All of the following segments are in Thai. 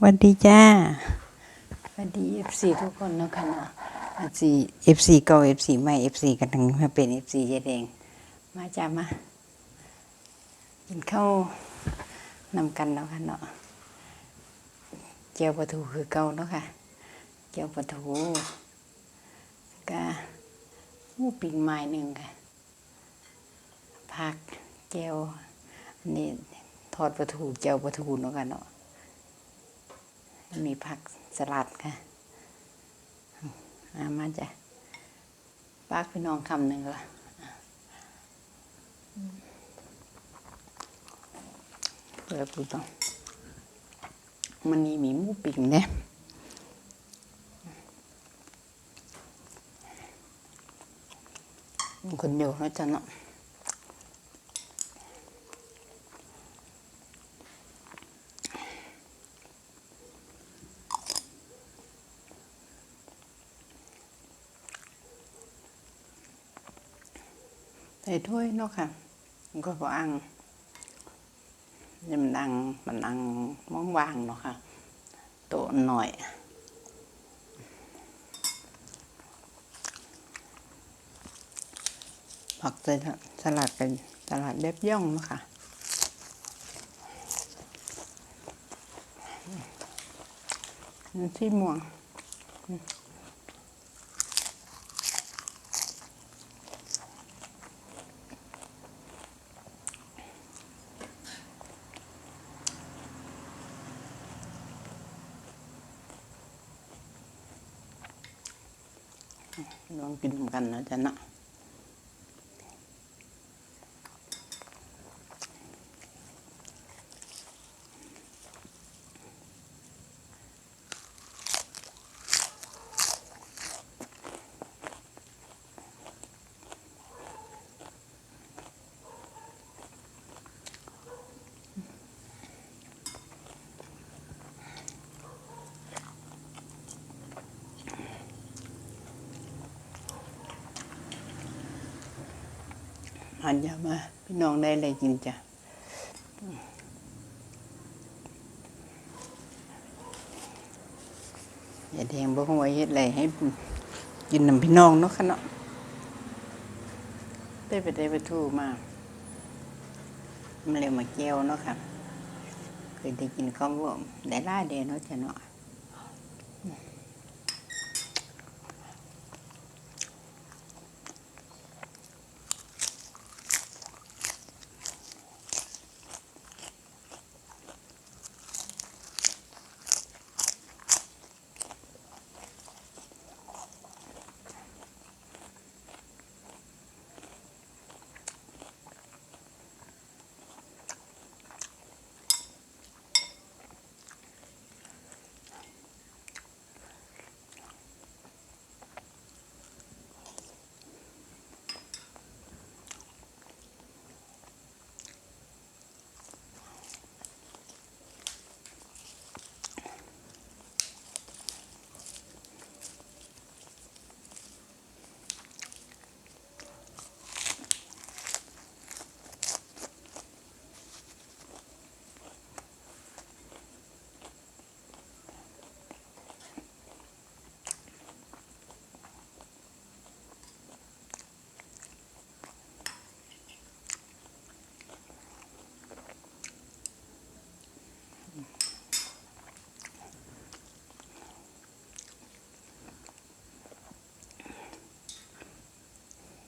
สวัสดีจ้าสวัสดีเอฟซีทุกคนเนาะค่ะเนาะเอฟซีเอฟซีเก่าเอฟซีใหม่เอฟซีกันทั้งมาเป็นเอฟซียายแดงมาจ้ามากินข้าวนำกันเนาะค่ะเนาะเจียวปลาทูคือเก่าเนาะค่ะเจียวปลาทูก็หมูปิ้งไม้หนึ่งค่ะผักเจียวอันนี้ทอดปลาทูเจียวปลาทูเนาะค่ะเนาะ มีผักสลัดค่ะอามาจ้ะปากพี่น้องคำหนึ่งละเปิดปูต้องมันนี่มีหมูปิ้งเนี่ยคนเดียวเนาะจ๊ะเนาะ ใส่ถ้วยเนาะค่ะมันก็พออังยมันดังมันดังว่างวางเนาะค่ะโตหน่อยผักใส่สลัดเป็นสลัดเล็บย่องเนาะค่ะที่ม่วง ลองกินกันนะจ๊ะนะ หันยามา พี่น้องได้อะไรกินจ้ะอย่าแดงบ่คงไว้เฮ็ดอะไรให้กินน้ำพี่น้องเนาะค่ะเนาะได้ไปได้ไปทูมามันเร็วมาเกียวเนาะค่ะเคยได้กินข้าวบ่มได้ล่าเดเนาะจ้ะเนาะ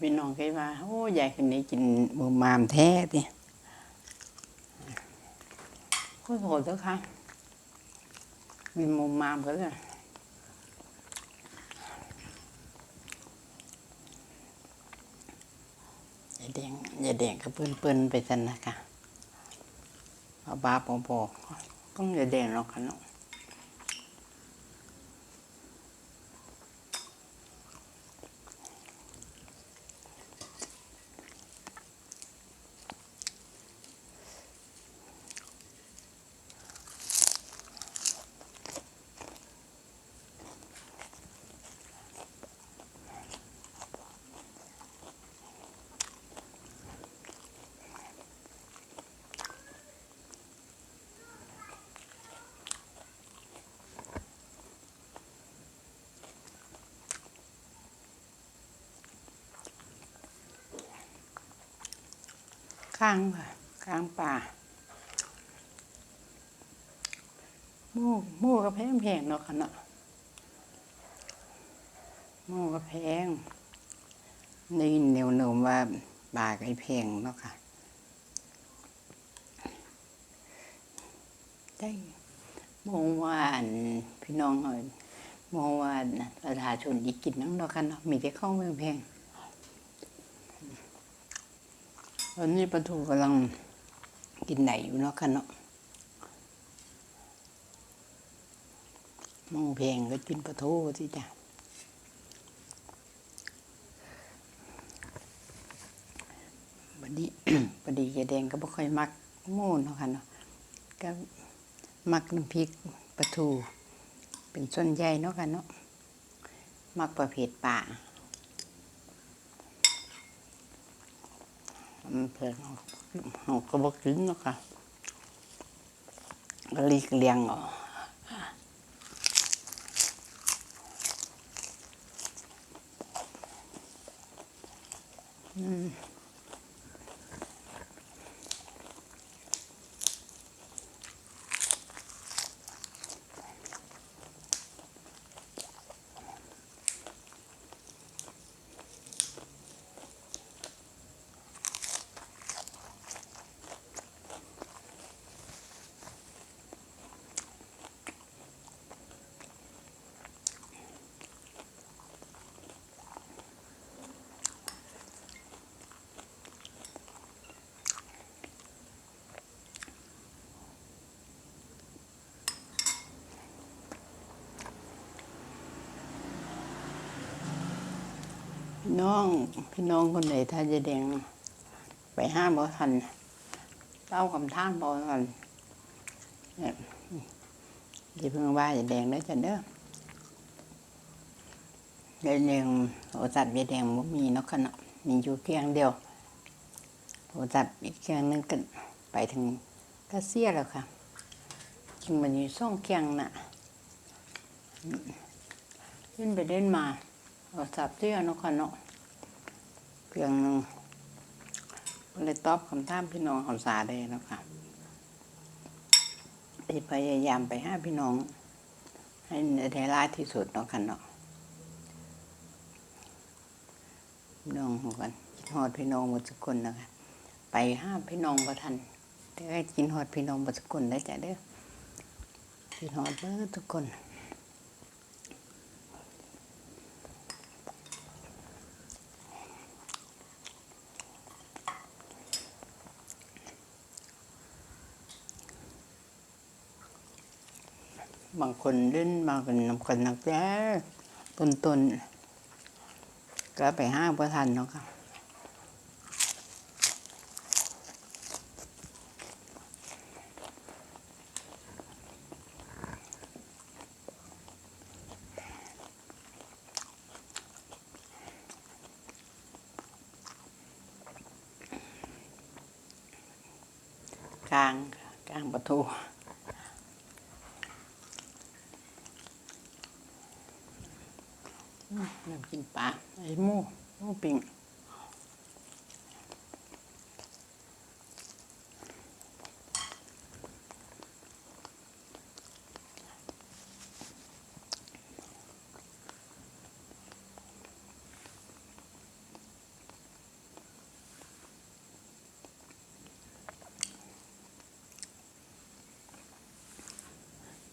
พี่น้องเคิดว่าโอ้ยายคนนี้กินมือมามแท้ดิโคตรโหดแล้วค่ะกินมือมามก็เลยยายแดงยายแดงก็เปื้อนๆไปสันนะคะเอาบ้าปอๆต้องยายแดงหรอกค่ะเนาะ ข้างค่ะข้างป่าหมูหมูก็แพงแพงเนาะค่ะเนาะหมูก็แพงในแนวโน้มว่าปลาก็แพงเนาะค่ะได้มองว่านพี่น้องเอ่ยมองว่าประชาชนอีกกินนั่งเนาะค่ะเนาะมีแต่ข้าวเมืองแพงๆ ตอนนี้ปลาทูกำลังกินไหนอยู่เนาะค่ะเนาะมองแพงก็กินปลาทูสิจ้ะบัดนี้พอดียาแดงก็บ่ค่อยมักหมูเนาะค่ะเนาะก็มักน้ำพริกปลาทู เป็นส่วนใหญ่เนาะค่ะเนาะมักประเภทป่า มันแพงเขาก็บอกกินเนาะค่ะก็ลีกเลี้ยงออกอืม น้องพี่น้องคนไหนถ้าจะแดงไปห้ามบ่ทันเต้าคำท่านบ่ทันเนี่ยอย่าเพิ่งว่าจะแดงเด้อจ้ะเด้อเดี๋ยวแดงโอจัดเวียแดงบ่มีนาะค่ะเนาะมีอยู่เคียงเดียวโอจัดอีกเคียงหนึงก็ไปถึงกาเซียแล้วค่ะจริงมันอยู่ซ่องเคียงน่ะขึ้นไปเดินมา โทรศัพท์เที่ยวนาะค่ะเนาะเพียงหนึงเลยตอบคำถามพี่น้องคำสาได้เนะค่ะได้พยายามไปห้าพี่น้อง ให้ได้ร้ายที่สุดเนาะค่ะเนาะพี่น้องหัวกันคิดฮอดพี่น้องหมดทุกคนนะคะไปห้าพี่น้องบ่ทันแต่กินฮอดพี่น้องหมดทุกคนได้จ้ะเด้อกินฮอดเบิดทุกคน บางคนเล่นมากันนำกันนักแย่ต้นต้นๆก็ไปห้างประทันเนาะค่ะกลางกลางประตู น้ำกินปลาไอ้หมูหมูปิ้ง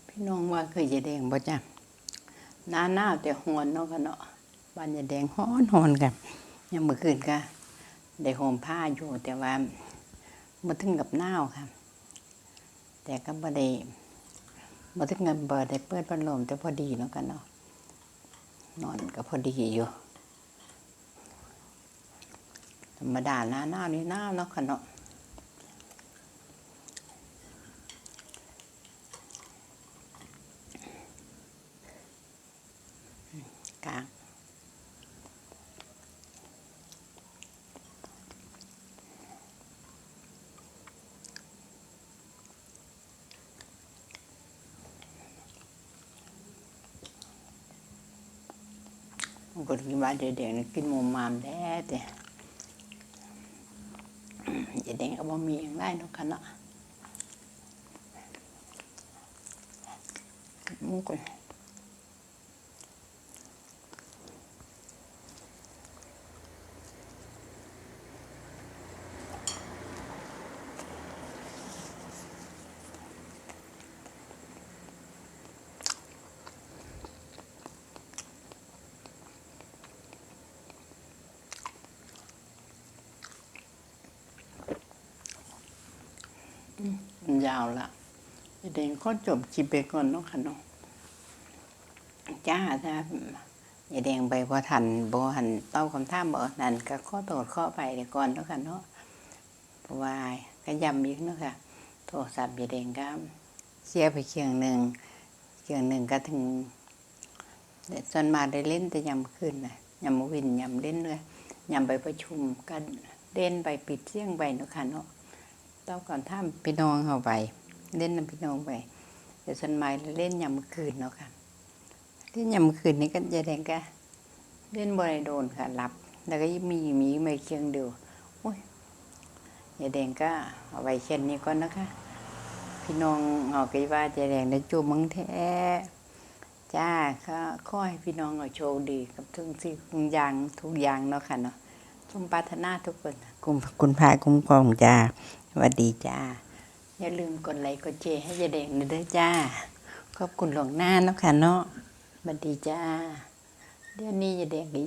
พี่น้องว่าเคยจะแดงบ่จ้ะหน้าหน้าแต่หอนเนาะค่ะเนาะ บ้านยาแดงหอนหอนกันยังเมื่อคืนก็ได้ห่มผ้าอยู่แต่ว่ามาถึงกับหนาวค่ะ แต่ก็บ่ได้มาถึงกับบ่ได้เปิดพัดลมแต่พอดีเนาะกันเนาะนอนก็พอดีอยู่ธรรมดาหน้าหนาวนี่หนาวเนาะค่ะเนาะกลาง บางคนกินบ้านเด็กๆกินหมูมามแท้แต่อย่าแดงก็บ่มีอย่างไรเนาะค่ะเนาะมุกเลยมัน ยาวละอย่าแดงก็จบคลิปไปก่อนเนาะค่ะเนาะจ้าถ้าอย่าแดงไปบ่ทันบ่หันเต้าคำท่ามบ่นั่นก็ข้อโทษข้อไปเดี๋ยวก่อนเนาะค่ะเนาะเพราะว่าก็ยำอีกเนาะค่ะ โทรศัพท์อย่าแดงก็เสียไปเครื่องหนึ่งเครื่องหนึ่งก็ถึงแต่ส่วนมาได้เล่นแต่ยามคืนนะยามมื้อวินยามเล่นเลยยามไปประชุมก็เล่นไปปิดเสียงไปเนาะค่ะเนาะ เต้าก่อนท่ามพี่น้องเขาไป เล่นนำพี่น้องไปแต่ส่วนมากเล่นยามมื้อคืนเนาะค่ะเล่นยามมื้อคืนนี้ก็จะแดงก็เล่นบ่ได้โดนค่ะหลับ แล้วก็มีมีไม่เคียงเดียวโอ้ยยายแดงก็เอาไว้แค่นนี้ก่อนนะคะ พี่น้องเอาไปว่าจะแดงได้จูบมังแท้จ้าก็ขอให้พี่น้องเอาโชคดีกับทุกสิ่งทุกอย่างทุกอย่างเนาะค่ะเนาะสมปรารถนาทุกคนกุมคุณพายคุ้มครองจ้า วัสดีจ้า อย่าลืมกดไลค์กดแชร์ให้ยายแดงด้วยเด้อจ้า ขอบคุณหลวงหน้าเนาะค่ะเนาะสวัสดีจ้า เดี๋ยวนี้ยายแดงก็